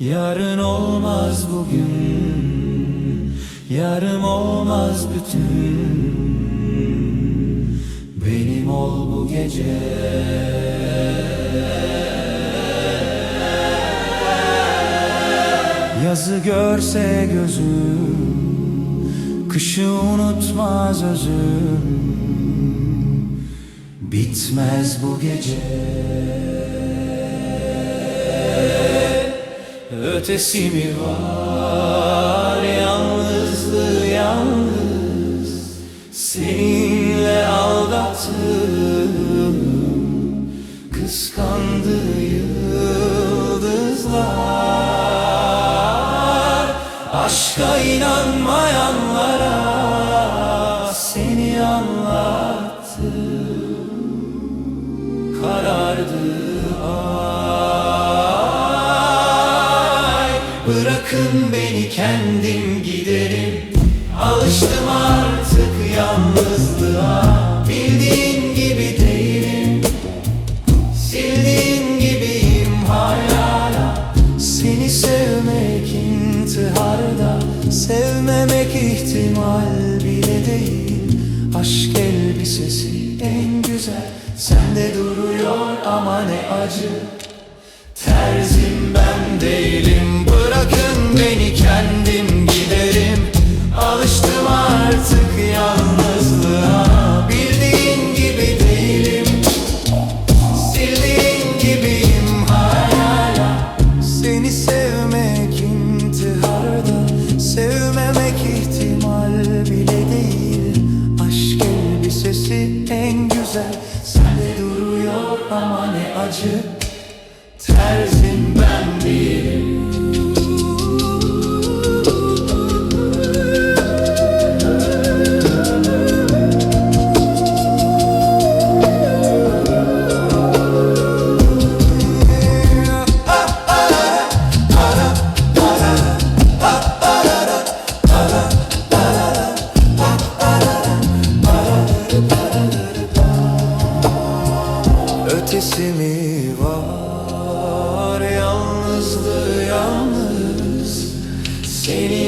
Yarın olmaz bugün. Yarım olmaz bütün. Benim ol bu gece. Yazı görse gözüm Kışı unutmaz özüm Bitmez bu gece Ötesi mi var? Yalnızlığı yalnız Seninle aldattım Kıskandı yıldızlar. Aşka inanmayanlara Bırakın beni kendim giderim. Alıştım artık yalnızlığa. Bildiğin gibi değilim. Sildiğin gibiyim hala Seni sevmek intiharda. Sevmemek ihtimal bile değil. Aşk elbisesi en güzel. Sende duruyor ama ne acı. Terzim ben değilim. Bırakın beni kendim giderim. Alıştım artık yalnızlığa. Bildiğin gibi değilim. Sildiğin gibiyim hala Seni sevmek intiharda. Sevmemek ihtimal bile değil. Aşk elbisesi en güzel. Sende duruyor ama ne acı. Terzim ben değilim yalnızlığı yalnız Seninle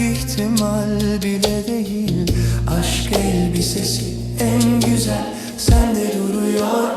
ihtimal bile değil. Aşk elbisesi en güzel. Sende duruyor